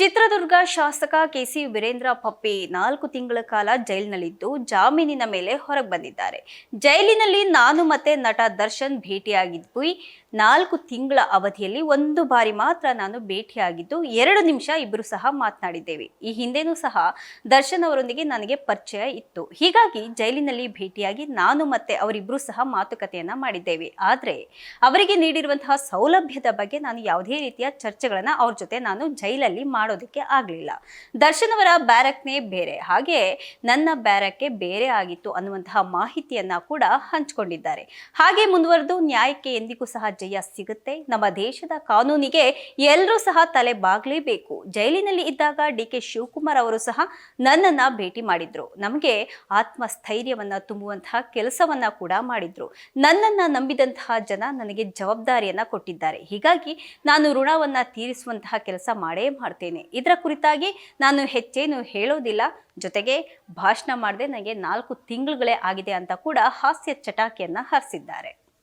ಚಿತ್ರದುರ್ಗ ಶಾಸಕ ಕೆಸಿ ವೀರೇಂದ್ರ ಪಪ್ಪಿ ನಾಲ್ಕು ತಿಂಗಳ ಕಾಲ ಜೈಲಿನಲ್ಲಿದ್ದು ಜಾಮೀನಿನ ಮೇಲೆ ಹೊರಗೆ ಬಂದಿದ್ದಾರೆ. ಜೈಲಿನಲ್ಲಿ ನಾನು ಮತ್ತೆ ನಟ ದರ್ಶನ್ ಭೇಟಿಯಾಗಿದ್ವಿ. ನಾಲ್ಕು ತಿಂಗಳ ಅವಧಿಯಲ್ಲಿ ಒಂದು ಬಾರಿ ಮಾತ್ರ ನಾನು ಭೇಟಿಯಾಗಿದ್ದು, ಎರಡು ನಿಮಿಷ ಇಬ್ಬರು ಸಹ ಮಾತನಾಡಿದ್ದೇವೆ. ಈ ಹಿಂದೆನೂ ಸಹ ದರ್ಶನ್ ಅವರೊಂದಿಗೆ ನನಗೆ ಪರಿಚಯ ಇತ್ತು. ಹೀಗಾಗಿ ಜೈಲಿನಲ್ಲಿ ಭೇಟಿಯಾಗಿ ನಾನು ಮತ್ತೆ ಅವರಿಬ್ಬರು ಸಹ ಮಾತುಕತೆಯನ್ನ ಮಾಡಿದ್ದೇವೆ. ಆದರೆ ಅವರಿಗೆ ನೀಡಿರುವಂತಹ ಸೌಲಭ್ಯದ ಬಗ್ಗೆ ನಾನು ಯಾವುದೇ ರೀತಿಯ ಚರ್ಚೆಗಳನ್ನ ಅವ್ರ ಜೊತೆ ನಾನು ಜೈಲಲ್ಲಿ ಮಾಡೋದಕ್ಕೆ ಆಗಲಿಲ್ಲ. ದರ್ಶನ್ ಅವರ ಬ್ಯಾರಕ್ನೇ ಬೇರೆ. ಹಾಗೆ ನನ್ನ ಬ್ಯಾರಕ್ಕೆ ಬೇರೆ ಆಗಿತ್ತು ಅನ್ನುವಂತಹ ಮಾಹಿತಿಯನ್ನ ಕೂಡ ಹಂಚಿಕೊಂಡಿದ್ದಾರೆ. ಹಾಗೆ ಮುಂದುವರೆದು ನ್ಯಾಯಕ್ಕೆ ಎಂದಿಗೂ ಸಹ ಜಯ ಸಿಗುತ್ತೆ. ನಮ್ಮ ದೇಶದ ಕಾನೂನಿಗೆ ಎಲ್ಲರೂ ಸಹ ತಲೆ ಬಾಗ್ಲೇಬೇಕು. ಜೈಲಿನಲ್ಲಿ ಇದ್ದಾಗ ಡಿ ಕೆ ಶಿವಕುಮಾರ್ ಅವರು ಸಹ ನನ್ನನ್ನ ಭೇಟಿ ಮಾಡಿದ್ರು. ನಮಗೆ ಆತ್ಮಸ್ಥೈರ್ಯವನ್ನ ತುಂಬುವಂತಹ ಕೆಲಸವನ್ನ ಕೂಡ ಮಾಡಿದ್ರು. ನನ್ನನ್ನ ನಂಬಿದಂತಹ ಜನ ನನಗೆ ಜವಾಬ್ದಾರಿಯನ್ನ ಕೊಟ್ಟಿದ್ದಾರೆ. ಹೀಗಾಗಿ ನಾನು ಋಣವನ್ನ ತೀರಿಸುವಂತಹ ಕೆಲಸ ಮಾಡೇ ಮಾಡ್ತೇನೆ. ಇದರ ಕುರಿತಾಗಿ ನಾನು ಹೆಚ್ಚೇನು ಹೇಳೋದಿಲ್ಲ. ಜೊತೆಗೆ ಭಾಷಣ ಮಾಡದೆ ನನಗೆ ನಾಲ್ಕು ತಿಂಗಳುಗಳೇ ಆಗಿದೆ ಅಂತ ಕೂಡ ಹಾಸ್ಯ ಚಟಾಕಿಯನ್ನ ಹರಿಸಿದ್ದಾರೆ.